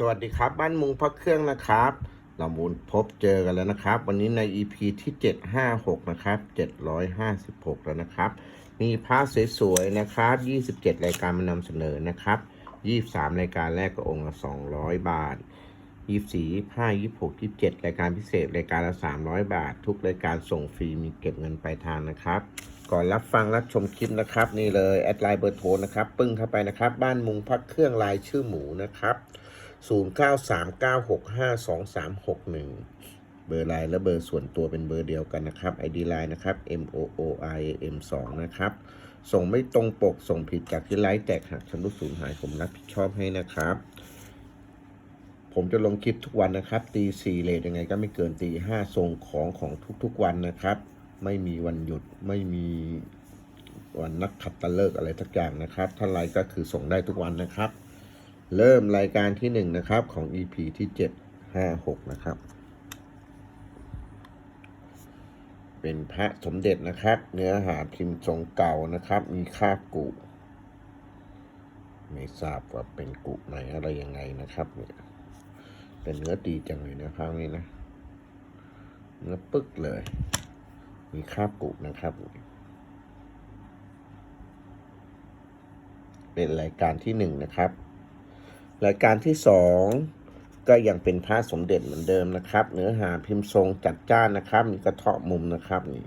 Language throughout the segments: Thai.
สวัสดีครับ บ้านมุงพักเครื่องนะครับ เรามูลพบเจอกันแล้วนะครับ วันนี้ใน EP ที่ 756 นะครับ 756 แล้วนะครับ มีผ้าสวยๆนะครับ 27 รายการมานำเสนอนะครับ 23 รายการแรกก็องค์ละ 200 บาท 24 25 26 27 รายการพิเศษรายการละ 300 บาท ทุกรายการส่งฟรีมีเก็บเงินปลายทางนะครับก่อนรับฟังรับชมคลิปนะครับ นี่เลยแอดไลน์เบอร์โทรนะครับ ปึ้งเข้าไปนะครับ บ้านมุงพักเครื่องลายชื่อหมูนะครับ 0939652361 เบอร์ไลน์และเบอร์ส่วนตัวเป็นเบอร์เดียวกันนะครับ ID ไลน์นะครับ M O O I M 2นะครับ ส่งไม่ตรงปกส่งผิดจากที่ไลน์แตกหักชำรุดสูญหายผมรับผิดชอบให้นะครับ ผมจะลงคลิปทุกวันนะครับตีสี่เลทยังไงก็ไม่เกินตีห้าส่งของของทุกๆวันนะครับ ไม่มีวันหยุดไม่มีวันนักขัดตะเลิกอะไรทักอย่างนะครับ ถ้าไลน์ก็คือส่งได้ทุกวันนะครับ เริ่มรายการที่หนึ่งนะครับ ของ EP ที่เจ็ดห้าหกนะครับ เป็นพระสมเด็จนะครับ เนื้อหาพิมพ์ทรงเก่านะครับ มีคาบกุ ไม่ทราบว่าเป็นกุไหนอะไรยังไงนะครับเนี่ยเป็นเนื้อดีจังเลยนะครับนี่นะ เนื้อปึ๊กเลย มีคาบกุนะครับเป็นรายการที่หนึ่งนะครับ รายการที่สองก็ยังเป็นพระสมเด็จเหมือนเดิมนะครับ เนื้อหาพิมพ์ทรงจัดจ้านนะครับ มีกระเทาะมุมนะครับนี่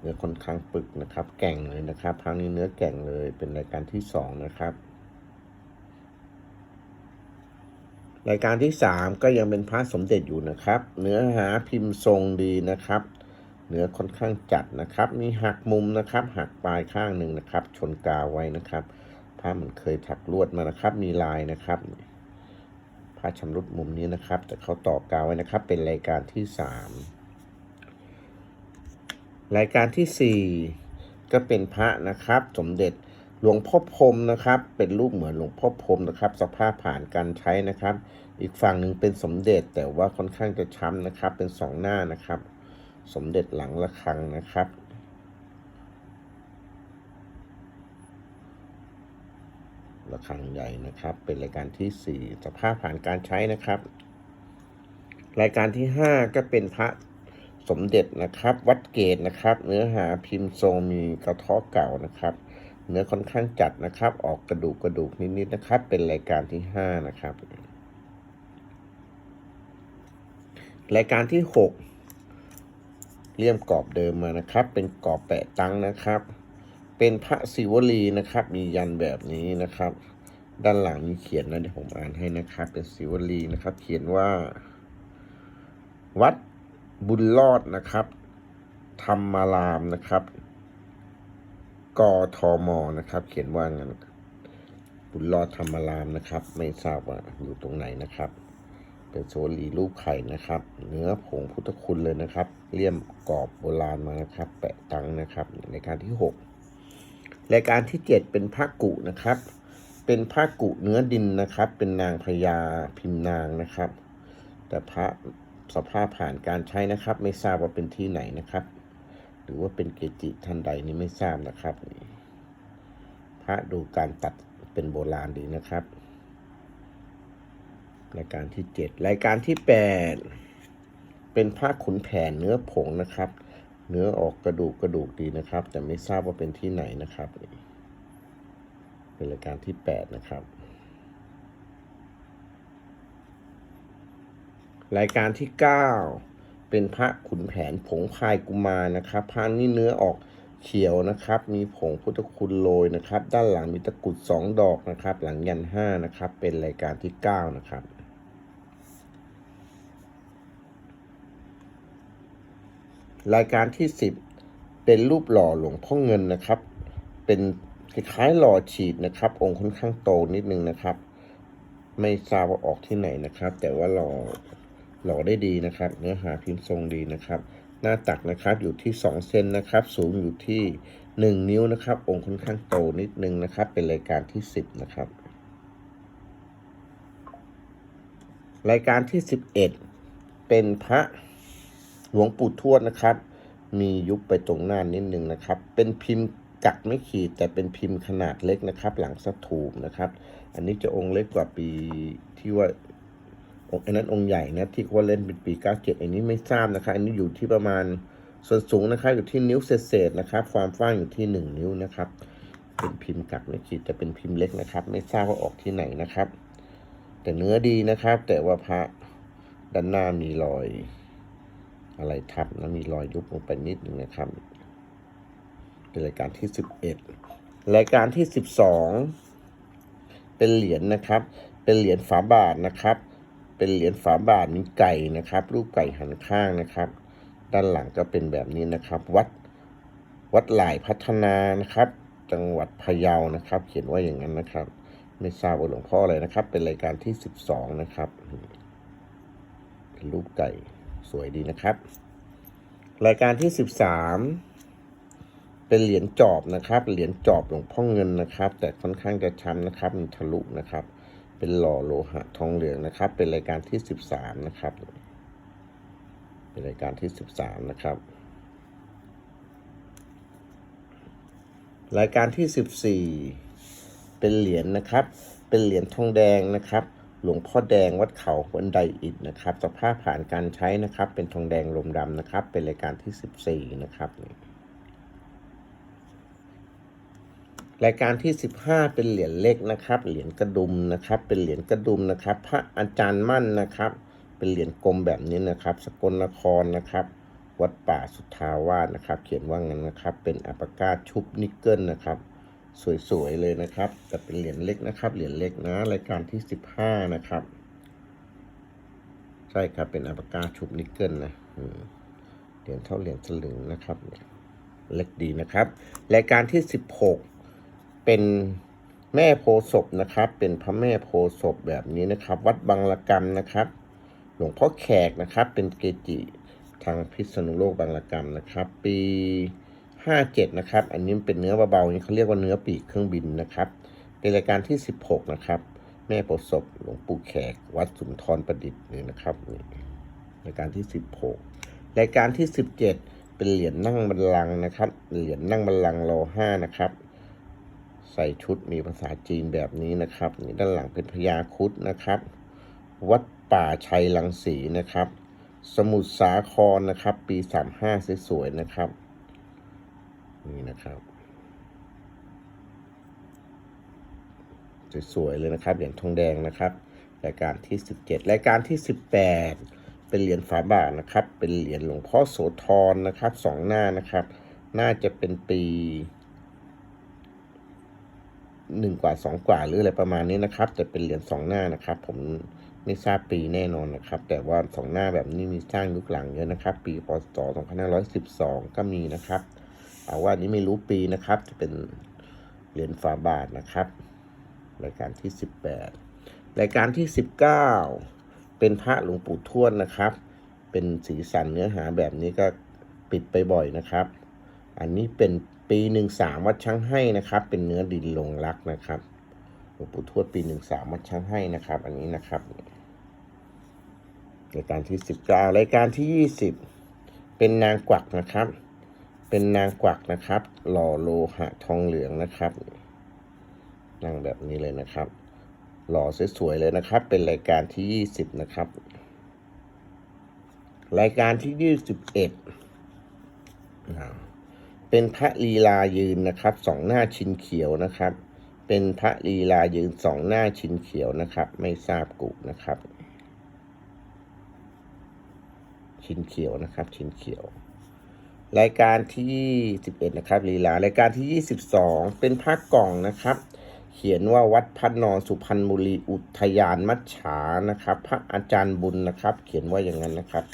เนื้อค่อนข้างปึกนะครับ แก่งเลยนะครับครั้งนี้เนื้อแก่งเลยเป็นรายการที่สองนะครับ รายการที่สามก็ยังเป็นพระสมเด็จอยู่นะครับ เนื้อหาพิมพ์ทรงดีนะครับเนื้อค่อนข้างจัดนะครับ มีหักมุมนะครับ หักปลายข้างหนึ่งนะครับ ชนกาวไว้นะครับ ผ้ามันเคยถักลวดมานะครับ มีลายนะครับผ้าชำรุดมุมนี้นะครับ แต่เขาต่อกาวไว้นะครับ เป็นรายการที่สามรายการที่สี่ก็เป็นพระนะครับ สมเด็จหลวงพ่อพรมนะครับ เป็นรูปเหมือนหลวงพ่อพรมนะครับ สภาพผ่านการใช้นะครับ อีกฝั่งหนึ่งเป็นสมเด็จแต่ว่าค่อนข้างจะช้ำนะครับ เป็นสองหน้านะครับ สมเด็จหลังระฆังนะครับ ระฆังใหญ่นะครับ เป็นรายการที่ 4 สภาพผ่านการใช้นะครับ รายการที่ 5 ก็เป็นพระสมเด็จนะครับ วัดเกตนะครับ เนื้อหาพิมพ์ทรงมีกระเท้อเก่านะครับ เนื้อค่อนข้างจัดนะครับ ออกกระดูกกระดูกนิดๆนะครับ เป็นรายการที่ 5 นะครับ รายการที่ 6เลี่ยมกรอบเดิมมานะครับ เป็นกรอบแปะตังนะครับ เป็นพระศิวลีนะครับ มียันแบบนี้นะครับ ด้านหลังมีเขียนนะเดี๋ยวผมอ่านให้นะครับ เป็นศิวลีนะครับ เขียนว่า วัดบุญรอดนะครับธรรมารามนะครับ กทมนะครับ เขียนว่างั้นบุญรอดธรรมารามนะครับ ไม่ทราบว่าอยู่ตรงไหนนะครับ เป็นโซลีรูปไข่นะครับ เนื้อผงพุทธคุณเลยนะครับ เลี่ยมกรอบโบราณมานะครับ แปะตังนะครับ ในการที่6 รายการที่ 7 เป็นพระกุนะครับ เป็นพระกุเนื้อดินนะครับ เป็นนางพญาพิมพ์นางนะครับ แต่พระสภาพผ่านการใช้นะครับ ไม่ทราบว่าเป็นที่ไหนนะครับ หรือว่าเป็นเกจิท่านใดนี่ไม่ทราบนะครับ พระดูการตัดเป็นโบราณดีนะครับ รายการที่ 7 รายการที่ 8 เป็นผ้าขุนแผนเนื้อผงนะครับ เนื้อออกกระดูกกระดูกดีนะครับ แต่ไม่ทราบว่าเป็นที่ไหนนะครับ เป็นรายการที่ 8 นะครับ รายการที่ 9 เป็นพระขุนแผนผงพายกุมารนะครับพระนี่เนื้อออกเขียวนะครับ มีผงพุทธคุณโรยนะครับ ด้านหลังมีตะกุดสองดอกนะครับ หลังยันห้านะครับ เป็นรายการที่ 9 นะครับ รายการที่ 10 เป็นรูปหล่อหลวงพ่อเงินนะครับ เป็นคล้ายๆหล่อฉีดนะครับ องค์ค่อนข้างโตนิดนึงนะครับ ไม่ทราบว่าออกที่ไหนนะครับ แต่ว่าหล่อหล่อได้ดีนะครับ เนื้อหาพิมพ์ทรงดีนะครับ หน้าตักนะครับอยู่ที่ 2 เซนนะครับ สูงอยู่ที่ 1 นิ้วนะครับ องค์ค่อนข้างโตนิดนึงนะครับ เป็นรายการที่ 10 นะครับ รายการที่ 11 เป็นพระ หลวงปู่ทวดนะครับ มียุบไปตรงหน้านิดนึงนะครับ เป็นพิมพ์กักไม่ขีดแต่เป็นพิมพ์ขนาดเล็กนะครับ หลังสถูปนะครับ อันนี้จะองค์เล็กกว่าปีที่ว่าองค์อันนั้นองค์ใหญ่นะที่ว่าเล่นเป็นปี 97 อันนี้ไม่ทราบนะครับ อันนี้อยู่ที่ประมาณส่วนสูงนะครับอยู่ที่นิ้วเศษนะครับ ความกว้างอยู่ที่ 1 นิ้วนะครับ เป็นพิมพ์กักไม่ขีดแต่เป็นพิมพ์เล็กนะครับ ไม่ทราบว่าออกที่ไหนนะครับ แต่เนื้อดีนะครับ แต่ว่าพระด้านหน้ามีรอย อะไรทับนะมีรอยยุบลงไปนิดนึงนะครับ เป็นรายการที่11รายการที่12เป็นเหรียญนะครับ เป็นเหรียญฝาบาทนะครับ เป็นเหรียญฝาบาทมีไก่นะครับ รูปไก่หันข้างนะครับ ด้านหลังก็เป็นแบบนี้นะครับ วัดวัดหลายพัฒนานะครับ จังหวัดพะเยานะครับ เขียนว่าอย่างนั้นนะครับ ไม่ทราบว่าหลวงพ่ออะไรนะครับ เป็นรายการที่12นะครับ เป็นรูปไก่ สวยดีนะครับ รายการที่13เป็นเหรียญจอบนะครับ เหรียญจอบหลวงพ่อเงินนะครับ แต่ค่อนข้างจะช้ำนะครับมีทะลุนะครับ เป็นหล่อโลหะทองเหลืองนะครับ เป็นรายการที่13นะครับ เป็นรายการที่13นะครับ รายการที่14เป็นเหรียญนะครับ เป็นเหรียญทองแดงนะครับ หลวงพ่อแดงวัดเขาบันไดอิฐนะครับ สภาพผ่านการใช้นะครับ เป็นทองแดงลมดำนะครับ เป็นรายการที่ 14 นะครับ รายการที่ 15 เป็นเหรียญเล็กนะครับ เหรียญกระดุมนะครับ เป็นเหรียญกระดุมนะครับ พระอาจารย์มั่นนะครับ เป็นเหรียญกลมแบบนี้นะครับ สกลนครนะครับ วัดป่าสุทธาวาสนะครับ เขียนว่างั้นนะครับ เป็นอัปากาชุบนิกเกิลนะครับ สวยๆเลยนะครับ แต่เป็นเหรียญเล็กนะครับ เหรียญเล็กนะ รายการที่15นะครับ ใช่ครับ เป็นอัปากาชุบนิกเกิลนะเหรียญเท่าเหรียญสลึงนะครับเล็กดีนะครับ รายการที่16เป็นแม่โพศพนะครับ เป็นพระแม่โพศพแบบนี้นะครับ วัดบางละกรรมนะครับ หลวงพ่อแขกนะครับ เป็นเกจิทางพิษณุโลกบางละกรรมนะครับ ปี 57 นะครับ อันนี้เป็นเนื้อเบาๆนี่เขาเรียกว่าเนื้อปีกเครื่องบินนะครับเป็นรายการที่ 16 นะครับ แม่โพธิ์ศพหลวงปู่แขก วัดสุนทรประดิษฐ์นี่นะครับนี่รายการที่ 16 รายการที่ 17 เป็นเหรียญนั่งบัลลังก์นะครับ เหรียญนั่งบัลลังก์รอห้านะครับ ใส่ชุดมีภาษาจีนแบบนี้นะครับนี่ด้านหลังเป็นพญาครุดนะครับ วัดป่าชัยลังสีนะครับ สมุทรสาครนะครับ ปีสามห้าสวยๆนะครับ นี่นะครับสวยๆเลยนะครับเหรียญทองแดงนะครับรายการที่ 17 รายการที่ 18 เป็นเหรียญฝาบาทนะครับ เป็นเหรียญหลวงพ่อโสธรนะครับสองหน้านะครับ น่าจะเป็นปีหนึ่งกว่าสองกว่าหรืออะไรประมาณนี้นะครับ แต่เป็นเหรียญสองหน้านะครับ ผมไม่ทราบปีแน่นอนนะครับ แต่ว่าสองหน้าแบบนี้มีสร้างยุคหลังเยอะนะครับ ปีพศ2512 ก็มีนะครับ เอาว่านี้ไม่รู้ปีนะครับ จะเป็นเหรียญฝาบาทนะครับ รายการที่ 18 รายการที่ 19 เป็นพระหลวงปู่ทวดนะครับ เป็นสีสันเนื้อหาแบบนี้ก็ปิดไปบ่อยนะครับ อันนี้เป็นปีหนึ่งสามวัดช่างให้นะครับ เป็นเนื้อดินลงรักนะครับหลวงปู่ทวดปีหนึ่งสามวัดช่างให้นะครับ อันนี้นะครับรายการที่19รายการที่20เป็นนางกวักนะครับ เป็นนางกวักนะครับ หล่อโลหะทองเหลืองนะครับนั่งแบบนี้เลยนะครับ หล่อสวยๆเลยนะครับ เป็นรายการที่ 20 นะครับ รายการที่ 21อ่าเป็นพระลีลายืนนะครับสองหน้าชินเขียวนะครับ เป็นพระลีลายืนสองหน้าชินเขียวนะครับ ไม่ทราบกุนะครับ ชินเขียวนะครับ ชินเขียว รายการที่11นะครับลีลารายการที่ 22 เป็นพระกล่องนะครับ เขียนว่าวัดพันนอนสุพรรณบุรีอุทยานมัจฉานะครับ พระอาจารย์บุญนะครับ เขียนว่าอย่างนั้นนะครับ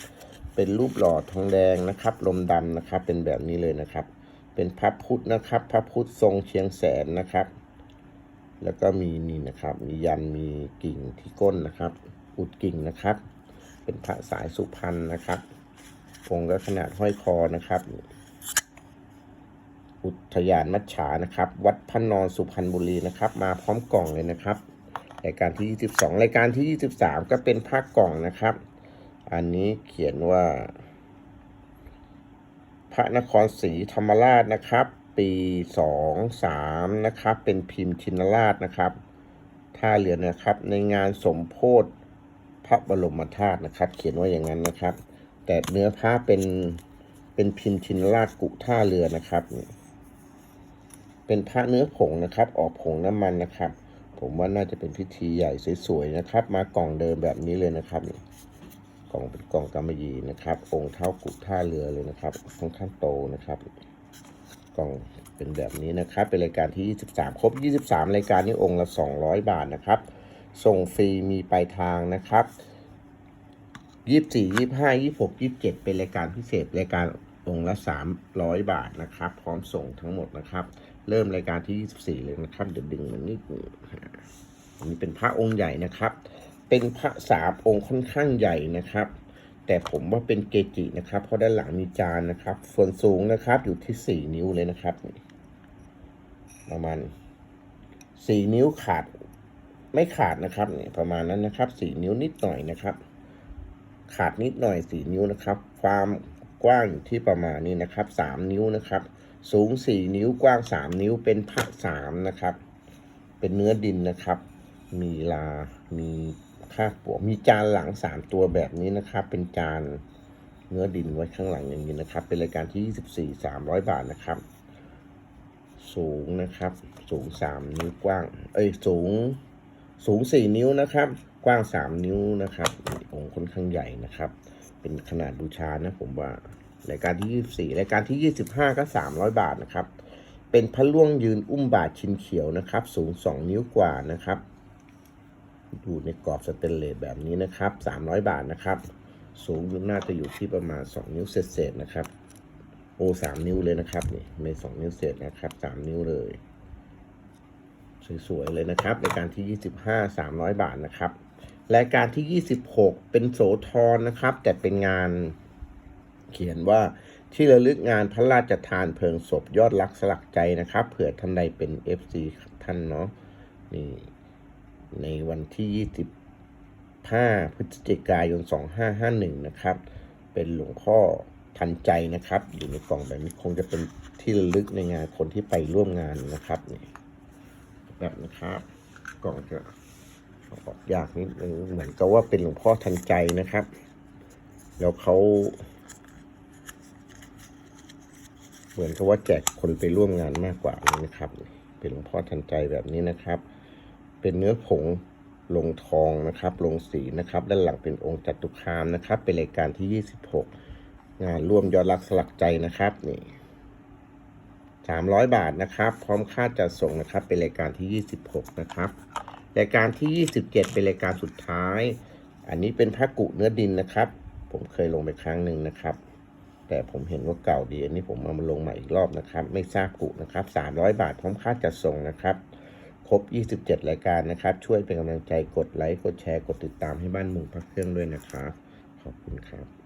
เป็นรูปหล่อทองแดงนะครับ ลมดำนะครับ เป็นแบบนี้เลยนะครับ เป็นพระพุทธนะครับ พระพุทธทรงเชียงแสนนะครับ แล้วก็มีนี่นะครับ มียันมีกิ่งที่ก้นนะครับ อุดกิ่งนะครับ เป็นพระสายสุพรรณนะครับ งก็ขนาดห้อยคอนะครับ อุทยานมัจฉานะครับ วัดพระนอนสุพรรณบุรีนะครับ มาพร้อมกล่องเลยนะครับรายการที่ 22 รายการที่ 23 ก็เป็นผ้ากล่องนะครับ อันนี้เขียนว่า พระนครศรีธรรมราชนะครับ ปีสองสามนะครับ เป็นพิมพ์ชินราชนะครับท่าเรือนะครับ ในงานสมโพธพระบรมธาตุนะครับ เขียนว่าอย่างนั้นนะครับ แต่เนื้อผ้าเป็นเป็นพิมพ์ชินราชกุท่าเรือนะครับนี่เป็นพระเนื้อผงนะครับ ออกผงน้ำมันนะครับ ผมว่าน่าจะเป็นพิธีใหญ่สวยๆนะครับ มากล่องเดิมแบบนี้เลยนะครับนี่กล่องเป็นกล่องกำมะหยี่นะครับ องค์เท้ากุท่าเรือเลยนะครับค่อนข้างโตนะครับ กล่องเป็นแบบนี้นะครับ เป็นรายการที่ 23 ครบ 23 รายการนี้องค์ละ 200 บาทนะครับ ส่งฟรีมีปลายทางนะครับ 24 25 26 27เจ็ดเป็นรายการพิเศษรายการองค์ละ300บาทนะครับ พร้อมส่งทั้งหมดนะครับ เริ่มรายการที่24เลยนะครับเดี๋ยวดึงมันนิดนึงอันนี้เป็นพระองค์ใหญ่นะครับ เป็นพระสามองค์ค่อนข้างใหญ่นะครับ แต่ผมว่าเป็นเกจินะครับ เพราะด้านหลังมีจานนะครับส่วนสูงนะครับอยู่ที่4นิ้วเลยนะครับประมาณ4นิ้วขาดไม่ขาดนะครับนี่ประมาณนั้นนะครับ4นิ้วนิดหน่อยนะครับ ขาดนิดหน่อย 4 นิ้วนะครับ ความกว้างอยู่ที่ประมาณนี้นะครับ 3 นิ้วนะครับ สูง 4 นิ้วกว้าง 3 นิ้วเป็นพระสามนะครับ เป็นเนื้อดินนะครับ มีลา มีคาปัวมีจานหลัง 3 ตัวแบบนี้นะครับ เป็นจานเนื้อดินไว้ข้างหลังอย่างนี้นะครับ เป็นรายการที่ 24 300 บาทนะครับ สูงนะครับ สูง 3 นิ้วกว้าง เอ้ย สูง สูง 4 นิ้วนะครับ กว้าง 3 นิ้วนะครับองค์ค่อนข้างใหญ่นะครับ เป็นขนาดบูชานะผมว่ารายการที่ 24รายการที่ 25 ก็ 300 บาทนะครับ เป็นพระล่วงยืนอุ้มบาทชินเขียวนะครับ สูง 2 นิ้วกว่านะครับอยู่ในกรอบสเตนเลสแบบนี้นะครับ 300 บาทนะครับ สูงน่าจะอยู่ที่ประมาณ 2 นิ้วเศษๆนะครับ โอ้สามนิ้วเลยนะครับนี่ไม่สองนิ้วเศษนะครับสามนิ้วเลย สวยๆเลยนะครับรายการที่ 25 300 บาทนะครับ รายการที่ 26 เป็นโสธรนะครับ แต่เป็นงานเขียนว่าที่ระลึกงานพระราชทานเพลิงศพยอดรักสลักใจนะครับ เผื่อท่านใดเป็น FC ท่านเนาะนี่ในวันที่ 25 พฤศจิกายน 2551 นะครับ เป็นหลวงพ่อทันใจนะครับ อยู่ในกล่องแบบนี้คงจะเป็นที่ระลึกในงานคนที่ไปร่วมงานนะครับนี่แบบนะครับ กล่องจะ ออกยากนิดนึงเหมือนกับว่าเป็นหลวงพ่อทันใจนะครับ แล้วเขาเหมือนกับว่าแจกคนไปร่วมงานมากกว่านะครับ เป็นหลวงพ่อทันใจแบบนี้นะครับ เป็นเนื้อผงลงทองนะครับลงสีนะครับด้านหลังเป็นองค์จัตุคามนะครับ เป็นรายการที่ 26 งานร่วมยอดรักสลักใจนะครับนี่300 บาทนะครับ พร้อมค่าจัดส่งนะครับ เป็นรายการที่ 26 นะครับ รายการที่ 27 เป็นรายการสุดท้าย อันนี้เป็นพระกุเนื้อดินนะครับ ผมเคยลงไปครั้งหนึ่งนะครับ แต่ผมเห็นว่าเก่าดี อันนี้ผมเอามาลงใหม่อีกรอบนะครับ ไม่ทราบกุนะครับ 300 บาทพร้อมค่าจัดส่งนะครับ ครบ 27 รายการนะครับ ช่วยเป็นกำลังใจกดไลค์ กดแชร์ กดติดตามให้บ้านมุงพักเครื่องด้วยนะครับ ขอบคุณครับ